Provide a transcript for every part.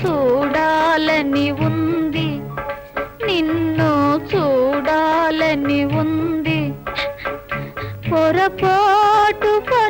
చూడాలని ఉంది. నిన్ను చూడాలని ఉంది. పొరపాటుగా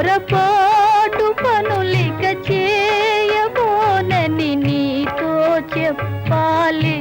పొరపాటు పనులిక చేయబోనని నీతో చెప్పాలి.